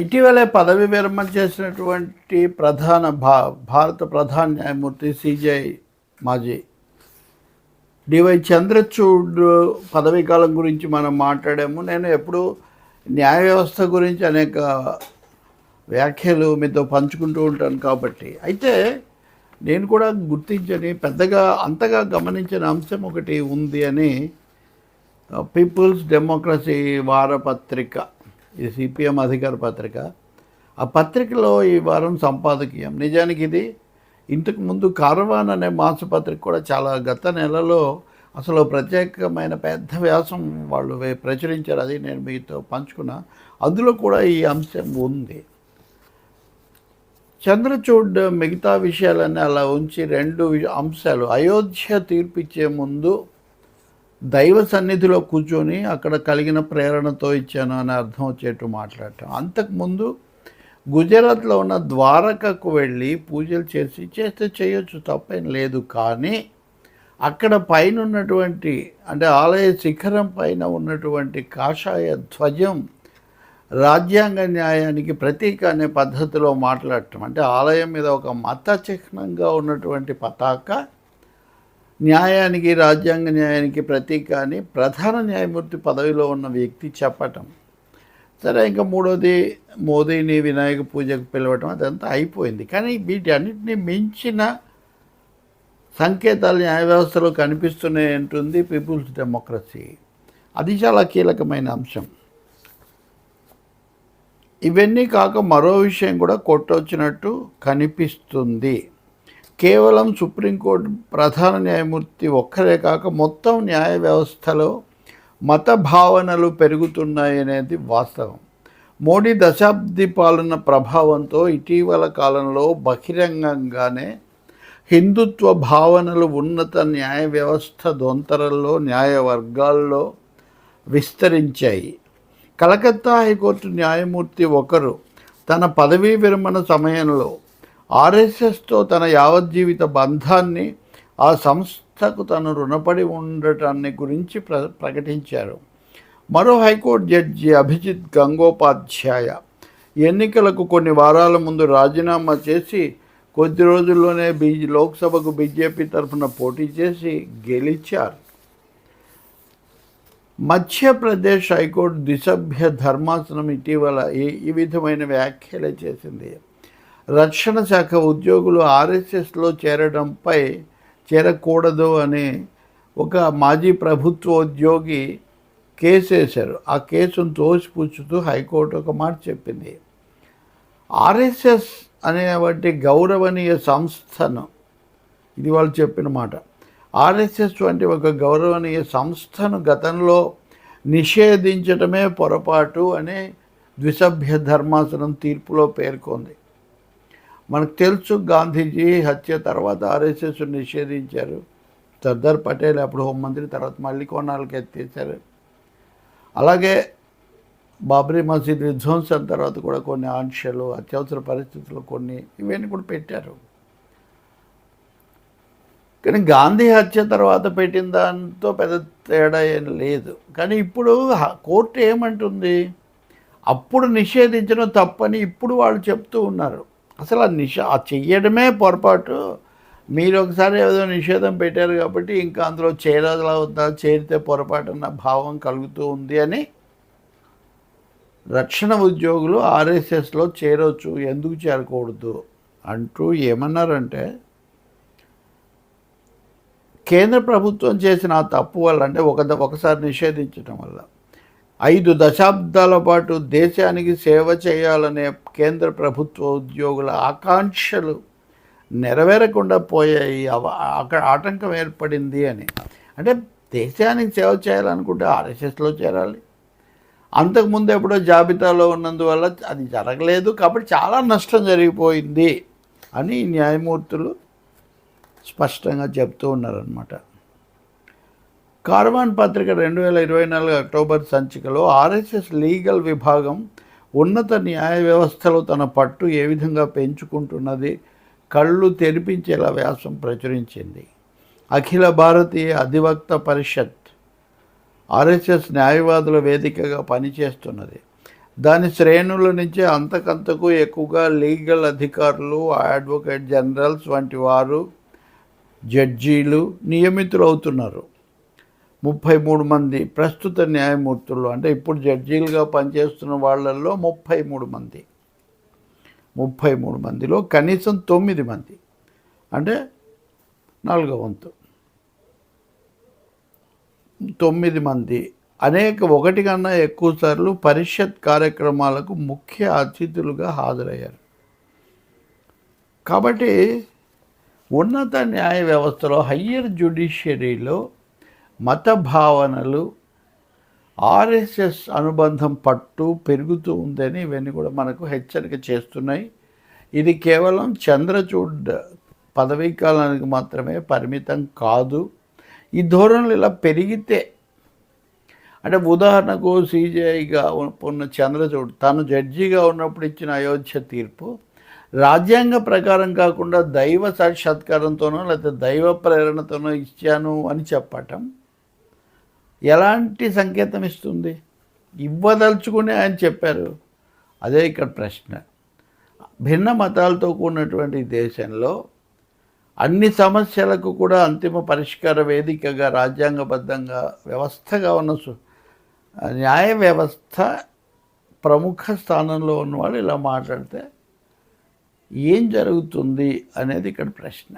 ఇటీవలే పదవి విరమణ చేసినటువంటి ప్రధాన భా భారత ప్రధాన న్యాయమూర్తి సిజై మాజీ. డివై చంద్రచూడ్ పదవీ కాలం గురించి మనం మాట్లాడాము. నేను ఎప్పుడు న్యాయ వ్యవస్థ గురించి అనేక వ్యాఖ్యలు మీతో పంచుకుంటూ ఉంటాను కాబట్టి. అయితే నేను కూడా గుర్తించని పెద్దగా అంతగా గమనించిన అంశం ఒకటి ఉంది అని పీపుల్స్ డెమోక్రసీ వారపత్రిక. ఇది సిపిఎం అధికార పత్రిక. ఆ పత్రికలో ఈ వారం సంపాదకీయం. నిజానికి ఇది ఇంతకు ముందు కార్వాన్ అనే మాసపత్రిక కూడా చాలా గత నెలలో అసలు ప్రత్యేకమైన పెద్ద వ్యాసం వాళ్ళు ప్రచురించారు. అది నేను మీతో పంచుకున్నా. అందులో కూడా ఈ అంశం ఉంది. చంద్రచూడ్ మిగతా విషయాలన్నీ అలా ఉంచి రెండు అంశాలు. అయోధ్య తీర్పు ఇచ్చే ముందు దైవ సన్నిధిలో కూర్చొని అక్కడ కలిగిన ప్రేరణతో ఇచ్చాను అని అర్థం వచ్చేట్టు మాట్లాడటం. అంతకుముందు గుజరాత్లో ఉన్న ద్వారకకు వెళ్ళి పూజలు చేసి చేస్తే చేయొచ్చు తప్పేం లేదు కానీ అక్కడ పైన ఉన్నటువంటి అంటే ఆలయ శిఖరం పైన ఉన్నటువంటి కాషాయ ధ్వజం రాజ్యాంగ న్యాయానికి ప్రతీక అనే పద్ధతిలో మాట్లాడటం. అంటే ఆలయం మీద ఒక మత చిహ్నంగా ఉన్నటువంటి పతాక న్యాయానికి రాజ్యాంగ న్యాయానికి ప్రతీక అని ప్రధాన న్యాయమూర్తి పదవిలో ఉన్న వ్యక్తి చెప్పటం. సరే ఇంకా మూడోది మోదీని వినాయక పూజకు పిలవటం అదంతా అయిపోయింది. కానీ వీటన్నిటిని మించిన సంకేతాలు న్యాయ వ్యవస్థలో కనిపిస్తున్నాయి అంటుంది పీపుల్స్ డెమోక్రసీ అది చాలా కీలకమైన అంశం. ఇవన్నీ కాక మరో విషయం కూడా కొట్టొచ్చినట్టు కనిపిస్తుంది. కేవలం సుప్రీంకోర్టు ప్రధాన న్యాయమూర్తి ఒక్కరే కాక మొత్తం న్యాయ వ్యవస్థలో మత భావనలు పెరుగుతున్నాయి అనేది వాస్తవం. మోడీ దశాబ్ది పాలన ప్రభావంతో ఇటీవల కాలంలో బహిరంగంగానే హిందుత్వ భావనలు ఉన్నత న్యాయ వ్యవస్థ దొంతరల్లో న్యాయ వర్గాల్లో విస్తరించాయి. కలకత్తా హైకోర్టు న్యాయమూర్తి ఒకరు తన పదవీ విరమణ సమయంలో ఆర్ఎస్ఎస్తో తన యావజ్జీవిత బంధాన్ని ఆ సంస్థకు తను రుణపడి ఉండటాన్ని గురించి ప్ర ప్రకటించారు. మరో హైకోర్టు జడ్జి అభిజిత్ గంగోపాధ్యాయ ఎన్నికలకు కొన్ని వారాల ముందు రాజీనామా చేసి కొద్ది రోజుల్లోనే బీజీ లోక్సభకు బీజేపీ తరఫున పోటీ చేసి గెలిచారు. మధ్యప్రదేశ్ హైకోర్టు ద్విసభ్య ధర్మాసనం ఇటీవల ఈ ఈ విధమైన వ్యాఖ్యలే చేసింది. రక్షణ శాఖ ఉద్యోగులు ఆర్ఎస్ఎస్లో చేరడంపై చేరకూడదు అని ఒక మాజీ ప్రభుత్వ ఉద్యోగి కేసు వేశారు. ఆ కేసును తోసిపుచ్చుతూ హైకోర్టు ఒక మాట చెప్పింది. ఆర్ఎస్ఎస్ అనేవంటి గౌరవనీయ సంస్థను ఇది వాళ్ళు చెప్పిన మాట ఆర్ఎస్ఎస్ వంటి ఒక గౌరవనీయ సంస్థను గతంలో నిషేధించటమే పొరపాటు అనే ద్విసభ్య ధర్మాసనం తీర్పులో పేర్కొంది. మనకు తెలుసు గాంధీజీ హత్య తర్వాత ఆర్ఎస్ఎస్ నిషేధించారు. సర్దార్ పటేల్ అప్పుడు హోంమంత్రి తర్వాత మళ్ళీ కొన్నాళ్ళకి ఎత్తేసారు అలాగే బాబ్రీ మసీద్ విధ్వంసం తర్వాత కూడా కొన్ని ఆంక్షలు అత్యవసర పరిస్థితులు కొన్ని ఇవన్నీ కూడా పెట్టారు. కానీ గాంధీ హత్య తర్వాత పెట్టిన దాంతో పెద్ద తేడా ఏం లేదు. కానీ ఇప్పుడు కోర్టు ఏమంటుంది? అప్పుడు నిషేధించడం తప్పని ఇప్పుడు వాళ్ళు చెప్తూ ఉన్నారు. అసలు ఆ నిష చెయ్యడమే పొరపాటు. మీరు ఒకసారి ఏదో నిషేధం పెట్టారు కాబట్టి ఇంకా అందులో చేరాలా వద్దా చేరితే పొరపాటు అన్న భావం కలుగుతూ ఉంది అని రక్షణ ఉద్యోగులు ఆర్ఎస్ఎస్లో చేరవచ్చు ఎందుకు చేరకూడదు అంటూ ఏమన్నారంటే కేంద్ర ప్రభుత్వం చేసిన ఆ తప్పు వల్ల అంటే ఒక ఒకసారి నిషేధించడం వల్ల. ఐదు దశాబ్దాల పాటు దేశానికి సేవ చేయాలనే కేంద్ర ప్రభుత్వ ఉద్యోగుల ఆకాంక్షలు నెరవేరకుండా పోయాయి. అవ- అక్కడ ఆటంకం ఏర్పడింది అని. అంటే దేశానికి సేవ చేయాలనుకుంటే ఆర్ఎస్ఎస్లో చేరాలి. అంతకుముందు ఎప్పుడో జాబితాలో ఉన్నందువల్ల అది జరగలేదు కాబట్టి చాలా నష్టం జరిగిపోయింది అని న్యాయమూర్తులు స్పష్టంగా చెప్తూ ఉన్నారనమాట కార్వాన్ పత్రిక రెండు వేల ఇరవై నాలుగు అక్టోబర్ సంచికలో ఆర్ఎస్ఎస్ లీగల్ విభాగం ఉన్నత న్యాయ వ్యవస్థలో తన పట్టు ఏ విధంగా పెంచుకుంటున్నది కళ్ళు తెరిపించేలా వ్యాసం ప్రచురించింది. అఖిల భారతీయ అధివక్త పరిషత్ ఆర్ఎస్ఎస్ న్యాయవాదుల వేదికగా పనిచేస్తున్నది. దాని శ్రేణుల నుంచి అంతకంతకు ఎక్కువగా లీగల్ అధికారులు అడ్వకేట్ జనరల్స్ వంటి వారు జడ్జీలు నియమితులు అవుతున్నారు ముప్పై మూడు మంది ప్రస్తుత న్యాయమూర్తులు అంటే ఇప్పుడు జడ్జీలుగా పనిచేస్తున్న వాళ్ళల్లో ముప్పై మూడు మంది. ముప్పై మూడు మందిలో కనీసం తొమ్మిది మంది. అంటే నాలుగో వంతు. తొమ్మిది మంది. అనేక ఒకటి కన్నా ఎక్కువ సార్లు పరిషత్ కార్యక్రమాలకు ముఖ్య అతిథులుగా హాజరయ్యారు. కాబట్టి ఉన్నత న్యాయ వ్యవస్థలో హయ్యర్ జ్యుడిషియరీలో మత భావనలు ఆర్ఎస్ఎస్ అనుబంధం పట్టు పెరుగుతూ ఉందని ఇవన్నీ కూడా మనకు హెచ్చరిక చేస్తున్నాయి. ఇది కేవలం చంద్రచూడ్ పదవీ కాలానికి మాత్రమే పరిమితం కాదు. ఈ ధోరణులు ఇలా పెరిగితే అంటే ఉదాహరణకు సీజేఐగా ఉన్న చంద్రచూడ్ తను జడ్జిగా ఉన్నప్పుడు ఇచ్చిన అయోధ్య తీర్పు రాజ్యాంగ ప్రకారం కాకుండా దైవ సాక్షాత్కారంతోనో లేకపోతే దైవ ప్రేరణతోనో ఇచ్చాను అని చెప్పటం. ఎలాంటి సంకేతం ఇస్తుంది? ఇవ్వదలుచుకుని ఆయన చెప్పారు. అదే ఇక్కడ ప్రశ్న. భిన్న మతాలతో కూడినటువంటి దేశంలో అన్ని సమస్యలకు కూడా అంతిమ పరిష్కార వేదికగా రాజ్యాంగబద్ధంగా వ్యవస్థగా ఉన్న సు- న్యాయ వ్యవస్థ ప్రముఖ స్థానంలో ఉన్నవాళ్ళు ఇలా మాట్లాడితే ఏం జరుగుతుంది అనేది ఇక్కడ ప్రశ్న.